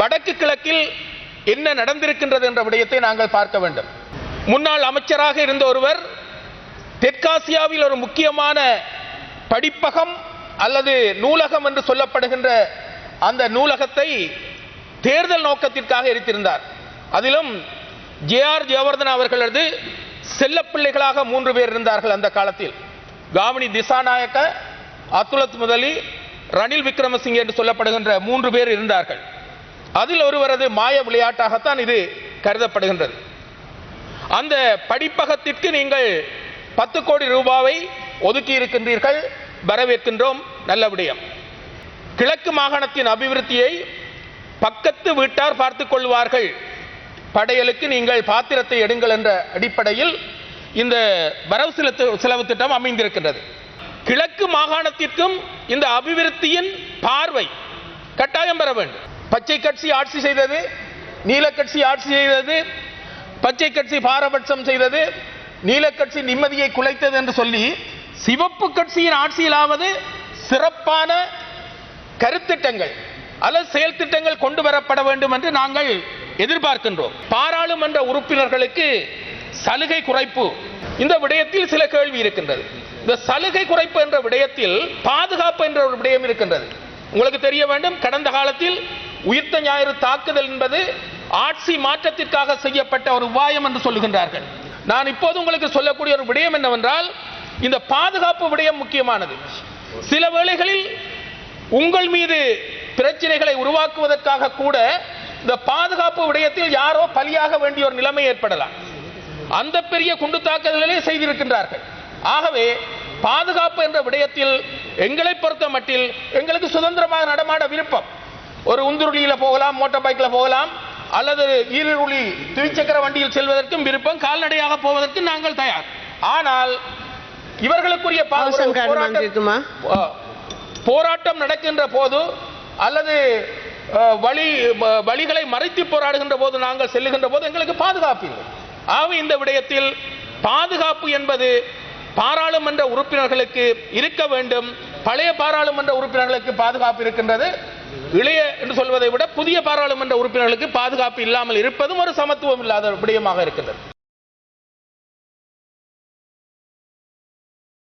வடக்கு கிழக்கில் என்ன நடந்திருக்கின்றது என்ற விடயத்தை நாங்கள் பார்க்க வேண்டும். முன்னாள் அமைச்சராக இருந்த ஒருவர் தெற்காசியாவில் ஒரு முக்கியமான படிப்பகம் அல்லது நூலகம் என்று சொல்லப்படுகின்ற அந்த நூலகத்தை தேர்தல் நோக்கத்திற்காக எரித்திருந்தார். அதிலும் ஜே ஆர் ஜெயவர்தன் அவர்களது செல்லப்பிள்ளைகளாக மூன்று பேர் இருந்தார்கள் அந்த காலத்தில். காமினி திசாநாயக்க அத்துலத் முதலி ரணில் விக்ரமசிங்கே என்று சொல்லப்படுகின்ற மூன்று பேர் இருந்தார்கள். அதில் ஒருவரது மாய விளையாட்டாகத்தான் இது கருதப்படுகின்றது. அந்த படிப்பகத்திற்கு நீங்கள் பத்து கோடி ரூபாவை ஒதுக்கி இருக்கின்றீர்கள் வரவேற்கின்றோம் நல்ல விடயம். கிழக்கு மாகாணத்தின் அபிவிருத்தியை பக்கத்து வீட்டார் பார்த்து கொள்வார்கள். படையலுக்கு நீங்கள் பாத்திரத்தை எடுங்கள் என்ற அடிப்படையில் இந்த வரவு செலுத்து செலவு திட்டம் அமைந்திருக்கின்றது. கிழக்கு மாகாணத்திற்கும் இந்த அபிவிருத்தியின் பார்வை கட்டாயம் பெற வேண்டும். பச்சை கட்சி ஆட்சி செய்தது நீலக்கட்சி ஆட்சி செய்தது பச்சை கட்சி பாரபட்சம் செய்தது நீலக்கட்சி நிம்மதியை குலைத்தது என்று சொல்லி சிவப்பு கட்சியின் ஆட்சியிலாவது சிறப்பான கருத்திட்டங்கள் அல்லது செயல் திட்டங்கள் கொண்டு வரப்பட வேண்டும் என்று நாங்கள் எதிர்பார்க்கின்றோம். பாராளுமன்ற உறுப்பினர்களுக்கு சலுகை குறைப்பு. இந்த விடயத்தில் சில கேள்வி இருக்கின்றது. இந்த சலுகை குறைப்பு என்ற விடயத்தில் பாதுகாப்பு என்ற ஒரு விடயம் இருக்கின்றது. உங்களுக்கு தெரிய வேண்டும் கடந்த காலத்தில் உயிர்த்த ஞாயிறு தாக்குதல் என்பது ஆட்சி மாற்றத்திற்காக செய்யப்பட்ட ஒரு உபாயம் என்று சொல்லுகின்றார்கள். நான் இப்போது உங்களுக்கு சொல்லக்கூடிய ஒரு விடயம் என்னவென்றால் இந்த பாதுகாப்பு விடயம் முக்கியமானது. சில வேளைகளில் உங்கள் மீது பிரச்சனைகளை உருவாக்குவதற்காக கூட இந்த பாதுகாப்பு விடயத்தில் யாரோ பலியாக வேண்டிய ஒரு நிலைமை ஏற்படலாம். அந்த பெரிய குண்டு தாக்குதல்களே செய்திருக்கின்றார்கள். ஆகவே பாதுகாப்பு என்ற விடயத்தில் எங்களை பொறுத்த மட்டில் எங்களுக்கு சுதந்திரமாக நடமாட விருப்பம். ஒரு உந்துருளியில் போகலாம் மோட்டார் பைக்கில் போகலாம் அல்லது ஈரருளி திருச்சக்கர வண்டியில் செல்வதற்கும் விருப்பம் கால்நடையாக போவதற்கு நாங்கள் தயார். ஆனால் இவர்களுக்குரிய போராட்டம் நடக்கின்ற போது அல்லது வழி வழிகளை மறைத்து போராடுகின்ற போது நாங்கள் செல்லுகின்ற போது எங்களுக்கு பாதுகாப்பு இல்லை. ஆக இந்த விடயத்தில் பாதுகாப்பு என்பது பாராளுமன்ற உறுப்பினர்களுக்கு இருக்க வேண்டும். பழைய பாராளுமன்ற உறுப்பினர்களுக்கு பாதுகாப்பு இருக்கின்றது. இளைய என்று சொல்வதை விட புதிய பாராளுமன்ற உறுப்பினர்களுக்கு பாதுகாப்பு இல்லாமல் இருப்பதும் ஒரு சமத்துவம் இல்லாத விடயமாக இருக்கின்றது.